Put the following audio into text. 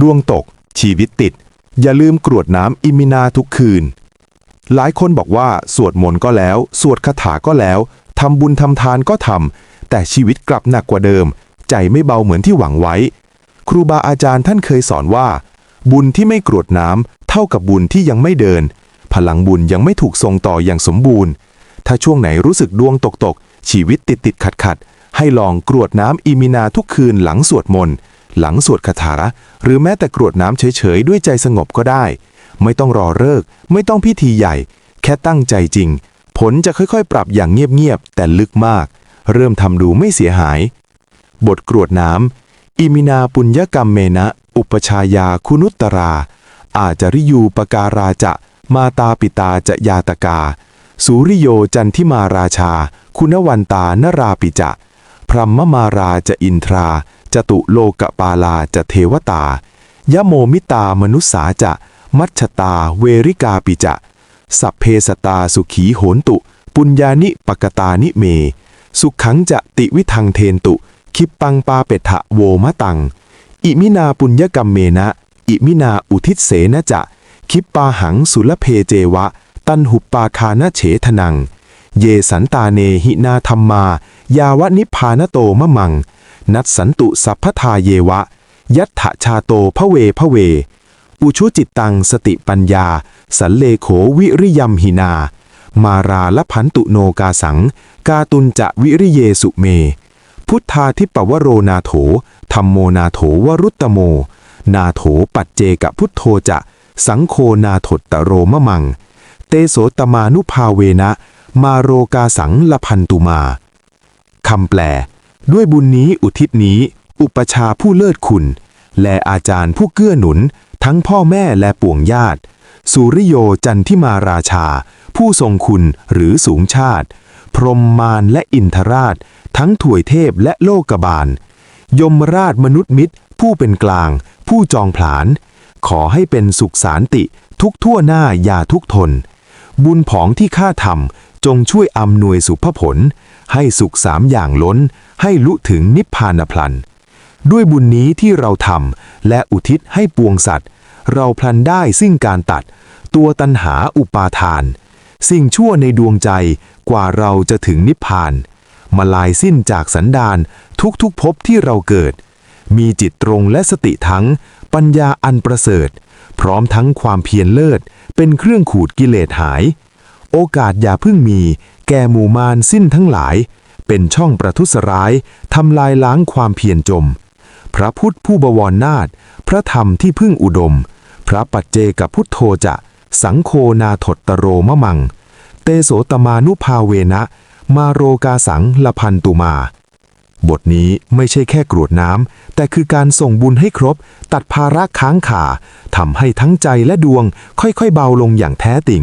ดวงตก ชีวิตติด อย่าลืมกรวดน้ำอิมินาทุกคืน หลายคนบอกว่าสวดมนต์ก็แล้ว สวดคาถาก็แล้วทำบุญทำทานก็ทำแต่ชีวิตกลับหนักกว่าเดิม ใจไม่เบาเหมือนที่หวังไว้ ครูบาอาจารย์ท่านเคยสอนว่า บุญที่ไม่กรวดน้ำเท่ากับบุญที่ยังไม่เดิน พลังบุญยังไม่ถูกส่งต่ออย่างสมบูรณ์ ถ้าช่วงไหนรู้สึกดวงตกตกชีวิตติดติดขัดขัดให้ลองกรวดน้ำอีมินาทุกคืนหลังสวดมนต์ หลังสวดคาถา หรือแม้แต่กรวดน้ำเฉยๆ ด้วยใจสงบก็ได้ ไม่ต้องรอเลิก ไม่ต้องพิธีใหญ่ แค่ตั้งใจจริง ผลจะค่อยๆ ปรับอย่างเงียบๆ แต่ลึกมาก เริ่มทำดูไม่เสียหาย บทกรวดน้ำอิมินาปุญญกรรมเมนะ อุปชายาคุนุตตรา อาจาริยูปการาจะ มาตาปิตาจะยาตกา สุริโยจันทิมาราชา คุณวันตานราปิจะพรหมมาราจะอินทรา จตุโลกปาลาจะเทวตายะโมมิตามนุษสาจะ มัชตาเวริกาปิจะ สัพเพสตาสุขีโหนตุ ปุญญานิปกตานิเม สุขขังจะติวิทังเทนตุ คิปปังปาเปทะโวมะตัง อิมินาปุญญกรรมเมนะ อิมินาอุทิศเสนะจะ คิปปาหังสุลเพเจวะ ตันหุปปาคานะเฉทนัง เยสันตาเนหินาธรรมา ยาวะนิพานโตมะมัง นัดสันตุสัพพทาเยวะ ยัตถชาโตพระเวพระเว อุชุจิตตังสติปัญญา สันเลโขวิริยมหินา มาราละพันตุโนกาสัง กาตุนจะวิริเยสุเม พุทธาทิปวโรนาโถธรรมโมนาโถวรุตตโม นาโถปัจเจกพุทโธจะสังโคนาถตตโรมะมัง เตโสตมานุภาเวนะ มาโรกาสังละพันตุมา คำแปล ด้วยบุญนี้อุทิศนี้ อุปชาผู้เลิศคุณ และอาจารย์ผู้เกื้อหนุน ทั้งพ่อแม่และปวงญาติ สุริโยจันทิมาราชา ผู้ทรงคุณหรือสูงชาติ พรหมมารและอินทราช ทั้งถวยเทพและโลกบาล ยมราชมนุษย์มิตร ผู้เป็นกลาง ผู้จองผลาน ขอให้เป็นสุขสารติทุกทั่วหน้าอย่าทุกทน บุญผองที่ข้าทำ จงช่วยอำนวยสุภผล ให้สุขสามอย่างล้น ให้ลุถึงนิพพานพลัน ด้วยบุญนี้ที่เราทำและอุทิศให้ปวงสัตว์ เราพลันได้ซึ่งการตัด ตัวตัณหาอุปาทาน สิ่งชั่วในดวงใจกว่าเราจะถึงนิพพาน มาลายสิ้นจากสันดานทุกๆภพที่เราเกิด มีจิตตรงและสติทั้งปัญญาอันประเสริฐ พร้อมทั้งความเพียรเลิศ เป็นเครื่องขูดกิเลสหาย โอกาสอย่าเพิ่งมี แก่หมู่มารสิ้นทั้งหลาย เป็นช่องประทุษร้ายทำลายล้างความเพียรจม พระพุทธผู้บวรนาถพระธรรมที่พึ่งอุดม พระปัจเจกพุทโธจะ สังโคนาถตโรมะมัง เตโสตมานุภาเวนะ มาโรกาสังละพันตุมา บทนี้ไม่ใช่แค่กรวดน้ำแต่คือการส่งบุญให้ครบ ตัดภาระค้างคาทำให้ทั้งใจและดวงค่อยๆเบาลงอย่างแท้จริง